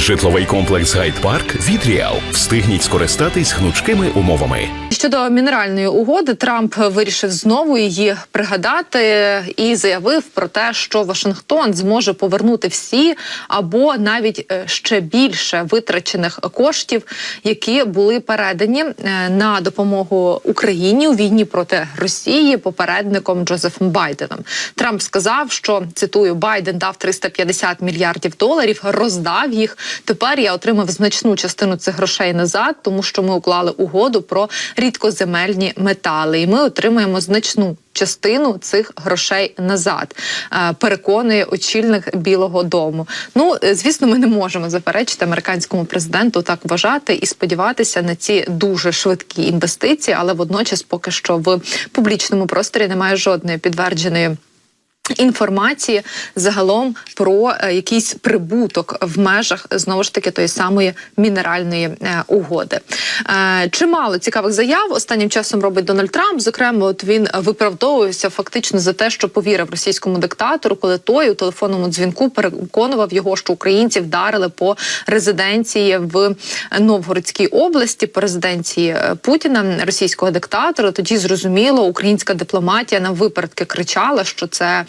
Житловий комплекс Гайд-Парк Вітріал. Встигніть скористатись гнучкими умовами. Щодо мінеральної угоди, Трамп вирішив знову її пригадати і заявив про те, що Вашингтон зможе повернути всі або навіть е, ще більше витрачених коштів, які були передані е, на допомогу Україні у війні проти Росії попередником Джозефом Байденом. Трамп сказав, що цитую Байден дав 350 мільярдів доларів, роздав їх. Тепер я отримав значну частину цих грошей назад, тому що ми уклали угоду про рідкоземельні метали, і ми отримаємо значну. Частину цих грошей назад е, переконує очільник Білого Дому. Ну е, звісно, ми не можемо заперечити американському президенту так вважати і сподіватися на ці дуже швидкі інвестиції, але водночас, поки що в публічному просторі немає жодної підтвердженої. Інформації загалом про е, якийсь прибуток в межах знову ж таки тої самої мінеральної е, угоди. Е, чимало цікавих заяв останнім часом робить Дональд Трамп. Зокрема, от він виправдовувався фактично за те, що повірив російському диктатору, коли той у телефонному дзвінку переконував його, що українці вдарили по резиденції в Новгородській області, по резиденції Путіна, російського диктатора. Тоді зрозуміло, українська дипломатія на випередки кричала, що це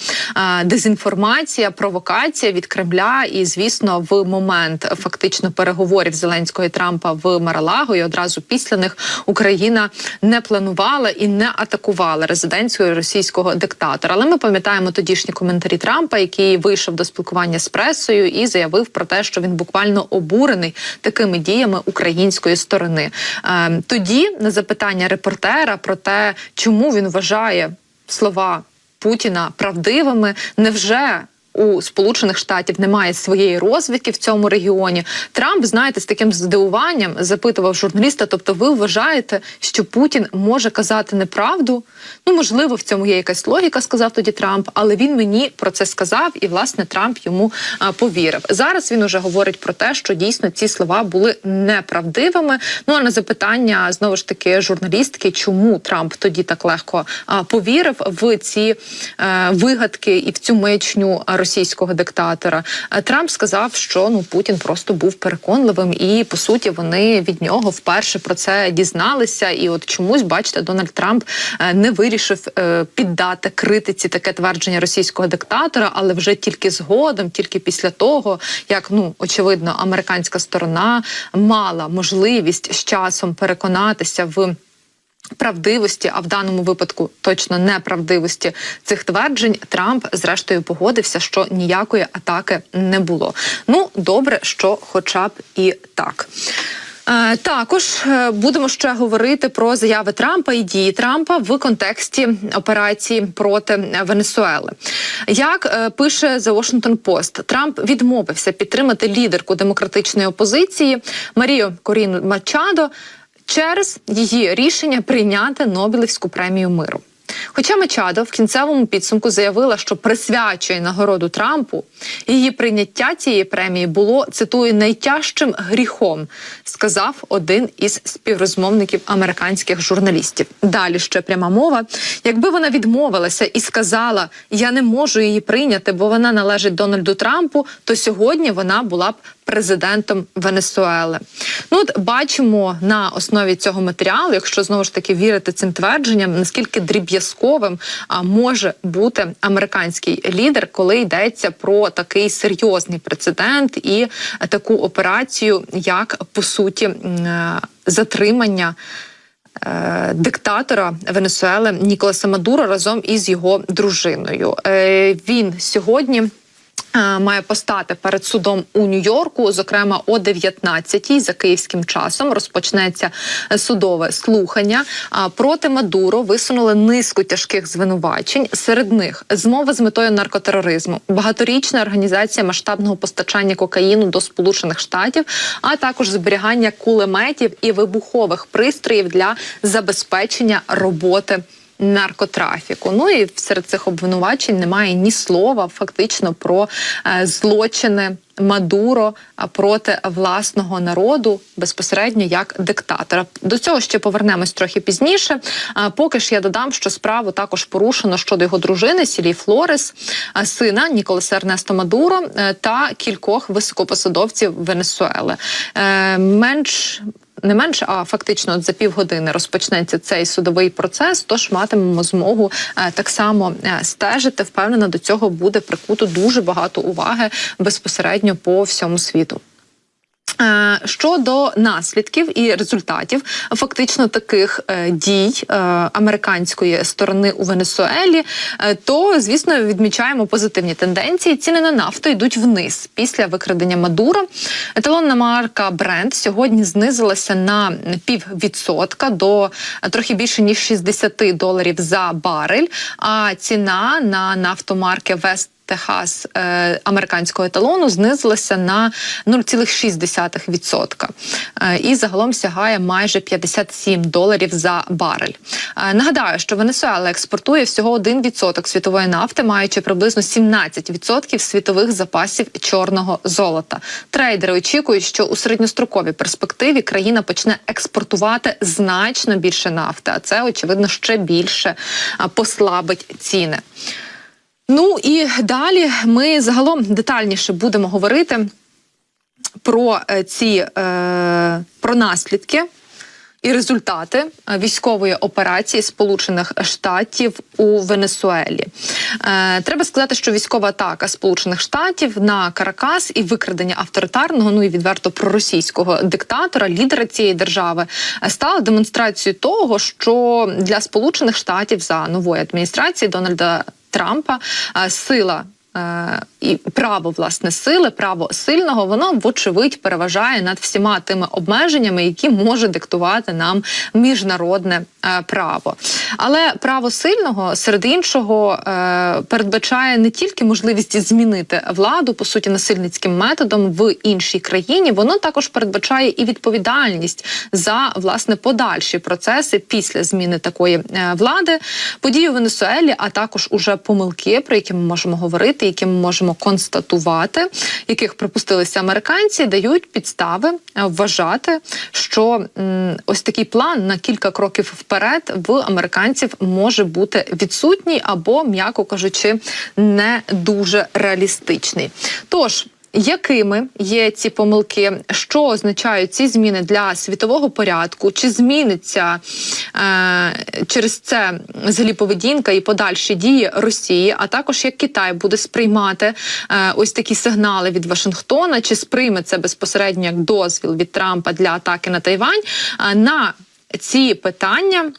дезінформація, провокація від Кремля. І звісно, в момент фактично переговорів Зеленського і Трампа в Маралаго, і одразу після них Україна не планувала і не атакувала резиденцію російського диктатора. Але ми пам'ятаємо тодішні коментарі Трампа, який вийшов до спілкування з пресою і заявив про те, що він буквально обурений такими діями української сторони. Е, тоді на запитання репортера про те, чому він вважає слова Путіна правдивими, невже у Сполучених Штатів немає своєї розвідки в цьому регіоні. Трамп, знаєте, з таким здивуванням запитував журналіста. Тобто, ви вважаєте, що Путін може казати неправду? Ну можливо, в цьому є якась логіка, сказав тоді Трамп, але він мені про це сказав, і власне Трамп йому а, повірив. Зараз він уже говорить про те, що дійсно ці слова були неправдивими. Ну а на запитання знову ж таки журналістки, чому Трамп тоді так легко а, повірив в ці е, вигадки і в цю мечню російського диктатора. Е, Трамп сказав, що ну Путін просто був переконливим, і по суті вони від нього вперше про це дізналися. І от чомусь, бачите, Дональд Трамп е, не вирішив е, піддати критиці таке твердження російського диктатора, але вже тільки згодом, тільки після того, як ну очевидно, американська сторона мала можливість з часом переконатися в. Правдивості, а в даному випадку точно неправдивості цих тверджень Трамп зрештою погодився, що ніякої атаки не було. Ну добре, що, хоча б і так. Е, Також е, будемо ще говорити про заяви Трампа і дії Трампа в контексті операції проти Венесуели. Як е, пише The Washington Post, Трамп відмовився підтримати лідерку демократичної опозиції Марію Коріну Мачадо через її рішення прийняти Нобелівську премію миру. Хоча мечадо в кінцевому підсумку заявила, що присвячує нагороду Трампу, її прийняття цієї премії було цитую найтяжчим гріхом, сказав один із співрозмовників американських журналістів. Далі ще пряма мова. Якби вона відмовилася і сказала, я не можу її прийняти, бо вона належить Дональду Трампу, то сьогодні вона була б президентом Венесуели. Ну от бачимо на основі цього матеріалу, якщо знову ж таки вірити цим твердженням, наскільки дріб'язковим а може бути американський лідер, коли йдеться про такий серйозний прецедент і таку операцію, як по суті е, затримання. е, Диктатора Венесуели Ніколаса Мадуро разом із його дружиною. Е, Він сьогодні має постати перед судом у Нью-Йорку. Зокрема, о 19-й за київським часом розпочнеться е, судове слухання. А проти Мадуро висунули низку тяжких звинувачень. Серед них змова з метою наркотероризму, багаторічна організація масштабного постачання кокаїну до Сполучених Штатів, а також зберігання кулеметів і вибухових пристроїв для забезпечення роботи наркотрафіку. Ну і серед цих обвинувачень немає ні слова фактично про е, злочини Мадуро проти власного народу безпосередньо як диктатора. До цього ще повернемось трохи пізніше. А, Поки ж я додам, що справу також порушено щодо його дружини Сілі Флорес, а, сина Ніколаса Ернесто Мадуро е, та кількох високопосадовців Венесуели. Е, Менш не менше, а фактично от за півгодини розпочнеться цей судовий процес. Тож матимемо змогу е, так само е, стежити. Впевнена, до цього буде прикуто дуже багато уваги безпосередньо по всьому світу. Е, Щодо наслідків і результатів фактично таких е, дій е, американської сторони у Венесуелі, то звісно відмічаємо позитивні тенденції. Ціни на нафту йдуть вниз після викрадення Мадуро. Еталонна марка Brent сьогодні знизилася на піввідсотка до трохи більше ніж 60 доларів за барель. А ціна на нафту марки West Техас е, американського еталону знизилася на 0,6% е, і загалом сягає майже 57 доларів за барель. Е, нагадаю, що Венесуела експортує всього 1% світової нафти, маючи приблизно 17% світових запасів чорного золота. Трейдери очікують, що у середньостроковій перспективі країна почне експортувати значно більше нафти, а це очевидно ще більше послабить ціни. Ну і далі ми загалом детальніше будемо говорити про е, ці е, про наслідки. І результати е, військової операції Сполучених Штатів у Венесуелі е, треба сказати, що військова атака Сполучених Штатів на Каракас і викрадення авторитарного, ну і відверто проросійського диктатора, лідера цієї держави, стала демонстрацією того, що для Сполучених Штатів за нової адміністрації Дональда Трампа сила. Е, І право власне сили, право сильного, воно вочевидь переважає над всіма тими обмеженнями, які може диктувати нам міжнародне е, право. Але право сильного серед іншого е, передбачає не тільки можливість змінити владу по суті насильницьким методом в іншій країні, воно також передбачає і відповідальність за власне подальші процеси після зміни такої влади, події у Венесуелі, а також уже помилки, про які ми можемо говорити, які ми можемо констатувати, яких припустилися американці, дають підстави е, вважати, що ось такий план на кілька кроків вперед в американців може бути відсутній або, м'яко кажучи, не дуже реалістичний. Тож. Якими є ці помилки? Що означають ці зміни для світового порядку? Чи зміниться е, через це взагалі поведінка і подальші дії Росії? А також як Китай буде сприймати е, ось такі сигнали від Вашингтона? Чи сприйме це безпосередньо як дозвіл від Трампа для атаки на Тайвань? Е, на ці питання.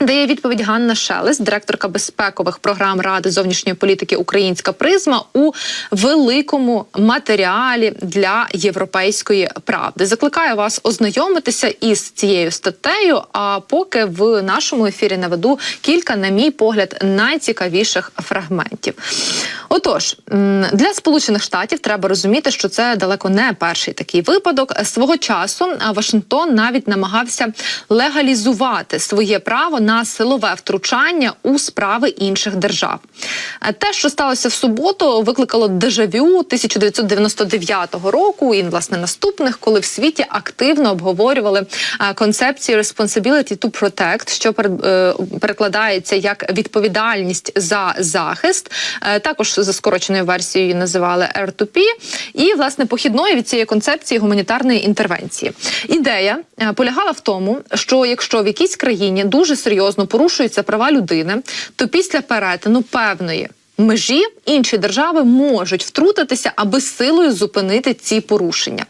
Дає відповідь Ганна Шелест, директорка безпекових програм Ради зовнішньої політики Українська призма у великому матеріалі для європейської правди. Закликаю вас ознайомитися із цією статтею. А поки в нашому ефірі наведу кілька, на мій погляд, найцікавіших фрагментів. Отож, для Сполучених Штатів треба розуміти, що це далеко не перший такий випадок. Свого часу Вашингтон навіть намагався легалізувати своє право на силове втручання у справи інших держав. Е, Те, що сталося в суботу, викликало дежавю 1999 року і власне наступних, коли в світі активно обговорювали е, концепцію «responsibility to protect», що е, перекладається як відповідальність за захист. Також за скороченою версією її називали R2P. І власне похідною від цієї концепції гуманітарної інтервенції. Ідея полягала в тому, що якщо в якійсь країні дуже серйозно порушуються права людини, то після перетину певної. Межі інші держави можуть втрутитися, аби силою зупинити ці порушення.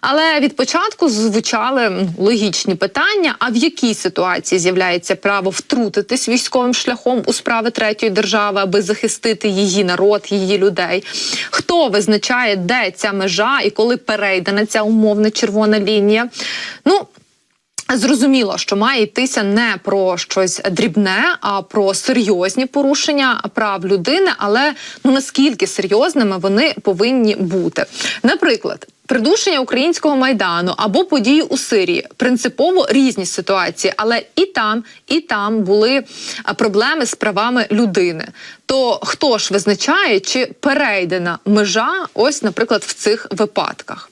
Але від початку звучали логічні питання: а в якій ситуації з'являється право втрутитись військовим шляхом у справи третьої держави, аби захистити її народ, її людей? Хто визначає, де ця межа і коли перейдена ця умовна червона лінія? Ну Зрозуміло, що має йтися не про щось дрібне, а про серйозні порушення прав людини. Але ну наскільки серйозними вони повинні бути? Наприклад. Придушення українського майдану або події у Сирії принципово різні ситуації, але і там, і там були проблеми з правами людини. То хто ж визначає, чи перейдена межа, ось, наприклад, в цих випадках?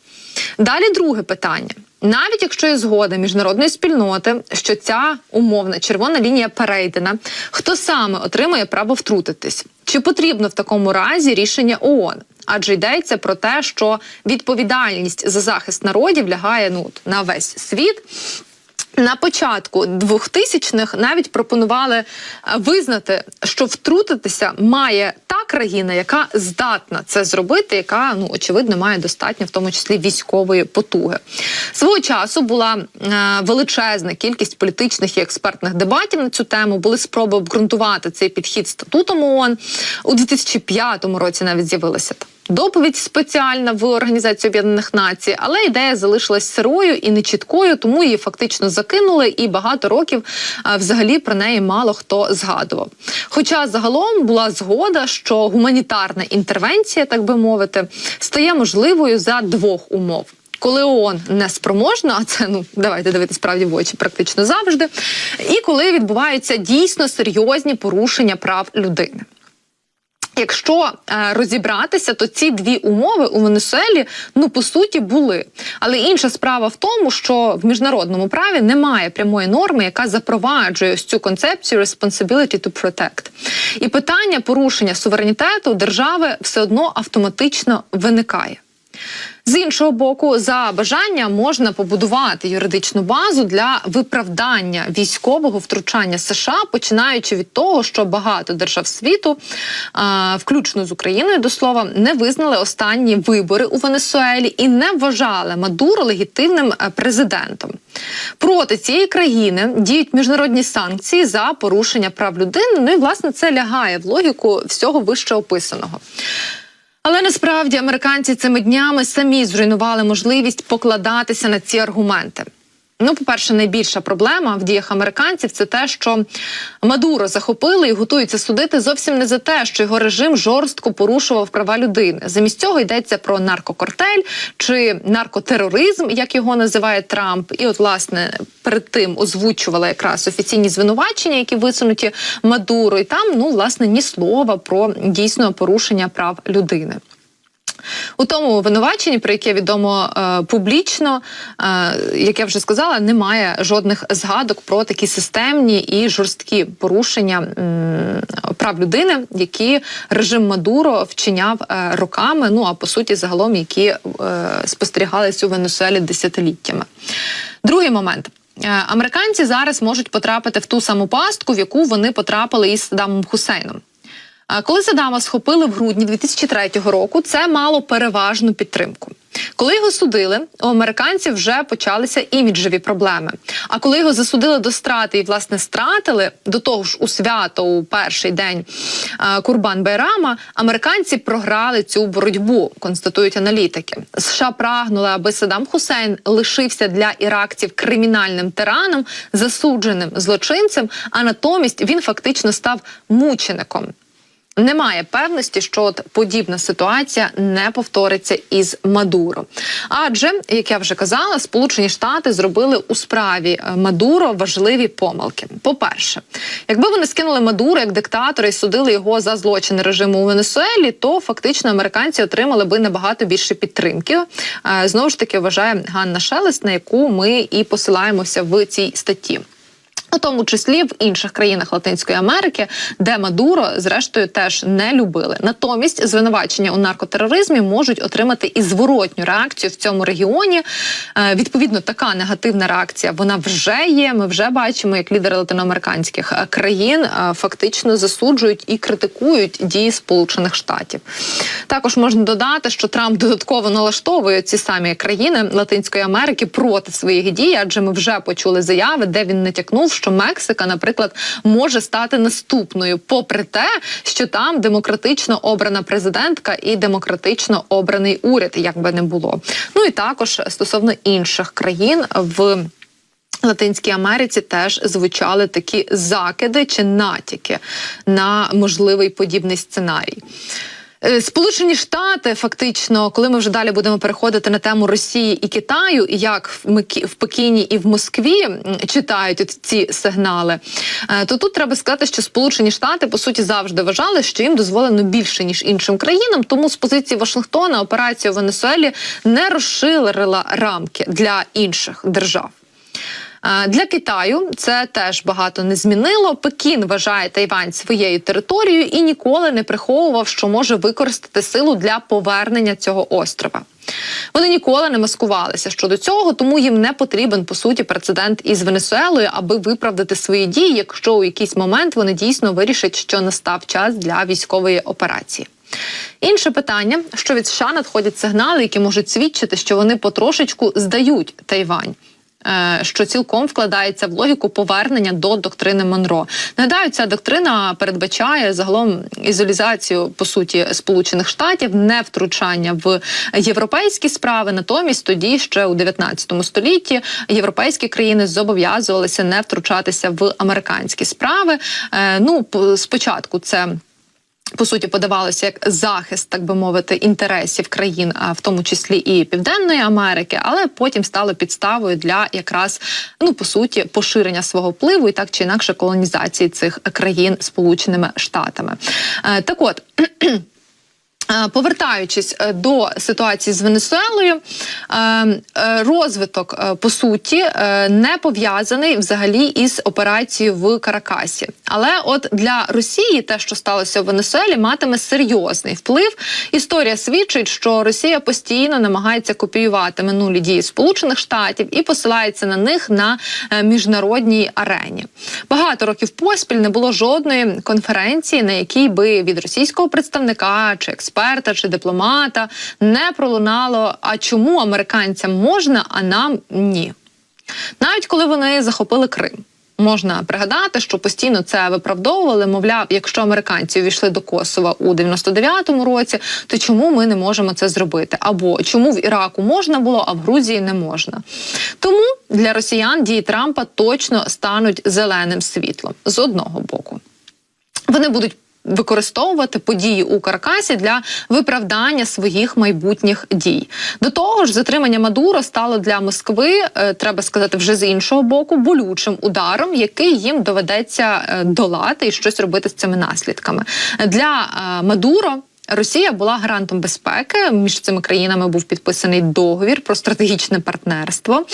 Далі друге питання. Навіть якщо є згода міжнародної спільноти, що ця умовна червона лінія перейдена, хто саме отримує право втрутитись? Чи потрібно в такому разі рішення ООН? Адже йдеться про те, що відповідальність за захист народів лягає ну на весь світ. На початку 2000-х навіть пропонували е, визнати, що втрутитися має та країна, яка здатна це зробити, яка ну очевидно має достатньо, в тому числі військової потуги. Свого часу була е, величезна кількість політичних і експертних дебатів на цю тему. Були спроби обґрунтувати цей підхід статутом ООН. у 2005 році. Навіть з'явилася доповідь спеціальна в Організації Об'єднаних Націй, але ідея залишилась сирою і нечіткою, тому її фактично закинули, і багато років а, взагалі про неї мало хто згадував. Хоча загалом була згода, що гуманітарна інтервенція, так би мовити, стає можливою за двох умов. Коли ООН не спроможна, а це ну давайте дивитися справді в очі практично завжди, і коли відбуваються дійсно серйозні порушення прав людини. Якщо е, розібратися, то ці дві умови у Венесуелі ну по суті були. Але інша справа в тому, що в міжнародному праві немає прямої норми, яка запроваджує ось цю концепцію responsibility to protect. І питання порушення суверенітету держави все одно автоматично виникає. З іншого боку, за бажання можна побудувати юридичну базу для виправдання військового втручання США, починаючи від того, що багато держав світу, включно з Україною, до слова, не визнали останні вибори у Венесуелі і не вважали Мадуро легітимним е, президентом. Проти цієї країни діють міжнародні санкції за порушення прав людини. Ну і власне це лягає в логіку всього вище описаного. Але насправді американці цими днями самі зруйнували можливість покладатися на ці аргументи. Ну, по-перше, найбільша проблема в діях американців це те, що Мадуро захопили і готуються судити зовсім не за те, що його режим жорстко порушував права людини. Замість цього йдеться про наркокартель чи наркотероризм, як його називає Трамп. І, от, власне, перед тим озвучувала якраз офіційні звинувачення, які висунуті Мадуро, і там ну власне ні слова про дійсно порушення прав людини. У тому обвинуваченні, про яке відомо е, публічно, е, як я вже сказала, немає жодних згадок про такі системні і жорсткі порушення м, прав людини, які режим Мадуро вчиняв е, роками. Ну а по суті, загалом, які е, спостерігалися у Венесуелі десятиліттями. Другий момент. Е, Американці зараз можуть потрапити в ту саму пастку, в яку вони потрапили із Саддамом Хусейном. А Коли Саддама схопили в грудні 2003 року, це мало переважну підтримку. Коли його судили, у американців вже почалися іміджеві проблеми. А коли його засудили до страти і власне стратили до того ж у свято у перший день Курбан Байрама, американці програли цю боротьбу, констатують аналітики. США прагнули, аби Саддам Хусейн лишився для іракців кримінальним тираном, засудженим злочинцем. А натомість він фактично став мучеником. Немає певності, що от подібна ситуація не повториться із Мадуро. Адже, як я вже казала, Сполучені Штати зробили у справі е, Мадуро важливі помилки. По-перше, якби вони скинули Мадуро як диктатора і судили його за злочини режиму у Венесуелі, то фактично американці отримали би набагато більше підтримки. Е, Знову ж таки вважає Ганна Шелест, на яку ми і посилаємося в цій статті. У тому числі в інших країнах Латинської Америки, де Мадуро, зрештою, теж не любили. Натомість звинувачення у наркотероризмі можуть отримати і зворотню реакцію в цьому регіоні. Е, відповідно, така негативна реакція вона вже є. Ми вже бачимо, як лідери латиноамериканських е, країн е, фактично засуджують і критикують дії Сполучених Штатів. Також можна додати, що Трамп додатково налаштовує ці самі країни Латинської Америки проти своїх дій, адже ми вже почули заяви, де він натякнув, що Мексика, наприклад, може стати наступною, попри те, що там демократично обрана президентка і демократично обраний уряд, як би не було. Ну і також стосовно інших країн в. Латинській Америці теж звучали такі закиди чи натяки на можливий подібний сценарій. Е, Сполучені Штати, фактично, коли ми вже далі будемо переходити на тему Росії і Китаю, і як в Пекіні і в Москві читають от ці сигнали, е, то тут треба сказати, що Сполучені Штати по суті завжди вважали, що їм дозволено більше ніж іншим країнам. Тому з позиції Вашингтона операція в Венесуелі не розширила рамки для інших держав. Е, Для Китаю це теж багато не змінило. Пекін вважає Тайвань своєю територією і ніколи не приховував, що може використати силу для повернення цього острова. Вони ніколи не маскувалися щодо цього, тому їм не потрібен по суті прецедент із Венесуелою, аби виправдати свої дії, якщо у якийсь момент вони дійсно вирішать, що настав час для військової операції. Інше питання, що від США надходять сигнали, які можуть свідчити, що вони потрошечку здають Тайвань. Е, Що цілком вкладається в логіку повернення до доктрини Монро. Нагадаю, ця доктрина передбачає загалом ізолізацію по суті Сполучених Штатів, не втручання в європейські справи. Натомість тоді ще у 19 столітті європейські країни зобов'язувалися не втручатися в американські справи. Е, Ну спочатку це. По суті, подавалося як захист, так би мовити, інтересів країн, а в тому числі і Південної Америки, але потім стало підставою для якраз ну по суті поширення свого впливу і так чи інакше колонізації цих країн Сполученими Штатами. Е, Так от. Е, Повертаючись е, до ситуації з Венесуелою, е, розвиток по суті не пов'язаний взагалі із операцією в Каракасі. Але от для Росії те, що сталося в Венесуелі, матиме серйозний вплив. Історія свідчить, що Росія постійно намагається копіювати минулі дії Сполучених Штатів і посилається на них на міжнародній арені. Багато років поспіль не було жодної конференції, на якій би від російського представника чи експерта чи дипломата не пролунало. А чому американцям можна, а нам ні? Навіть коли вони захопили Крим. Можна пригадати, що постійно це виправдовували. Мовляв, якщо американці увійшли до Косова у 99-му році, то чому ми не можемо це зробити? Або чому в Іраку можна було, а в Грузії не можна? Тому для росіян дії Трампа точно стануть зеленим світлом з одного боку. Вони будуть використовувати події у Каркасі для виправдання своїх майбутніх дій. До того ж, затримання Мадуро стало для Москви, е, треба сказати, вже з іншого боку, болючим ударом, який їм доведеться е, долати і щось робити з цими наслідками. Для е, Мадуро. Росія була гарантом безпеки. Між цими країнами був підписаний договір про стратегічне партнерство.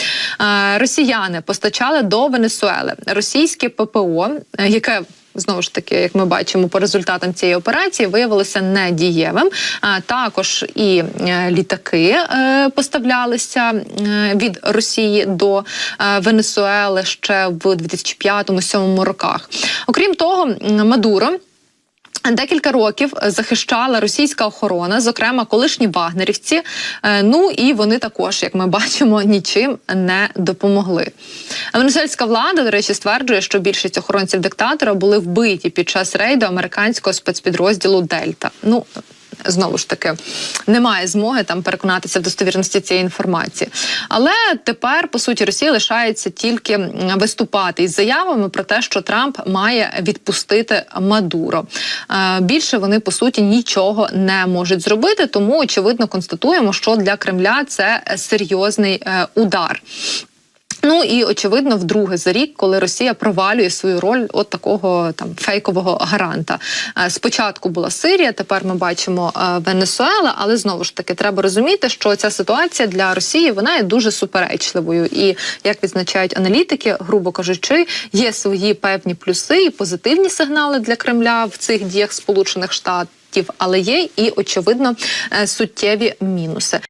Росіяни постачали до Венесуели російське ППО, яке Знову ж таки, як ми бачимо, по результатам цієї операції виявилося недієвим. А також і е, літаки е, поставлялися е, від Росії до Венесуели ще в 2005-2007 роках. Окрім того, Мадуро. Декілька років захищала російська охорона, зокрема колишні вагнерівці. Е, Ну і вони також, як ми бачимо, нічим не допомогли. Венесуельська влада, до речі, стверджує, що більшість охоронців диктатора були вбиті під час рейду американського спецпідрозділу Дельта. Ну знову ж таки немає змоги там переконатися в достовірності цієї інформації. Але тепер по суті Росія лишається тільки виступати із заявами про те, що Трамп має відпустити Мадуро. Е, Більше вони по суті нічого не можуть зробити, тому очевидно констатуємо, що для Кремля це серйозний е, удар. Ну і очевидно, вдруге за рік, коли Росія провалює свою роль от такого там фейкового гаранта. Е, Спочатку була Сирія, тепер ми бачимо е, Венесуела, але знову ж таки треба розуміти, що ця ситуація для Росії вона є дуже суперечливою. І як відзначають аналітики, грубо кажучи, є свої певні плюси і позитивні сигнали для Кремля в цих діях Сполучених Штатів, але є і очевидно е, суттєві мінуси.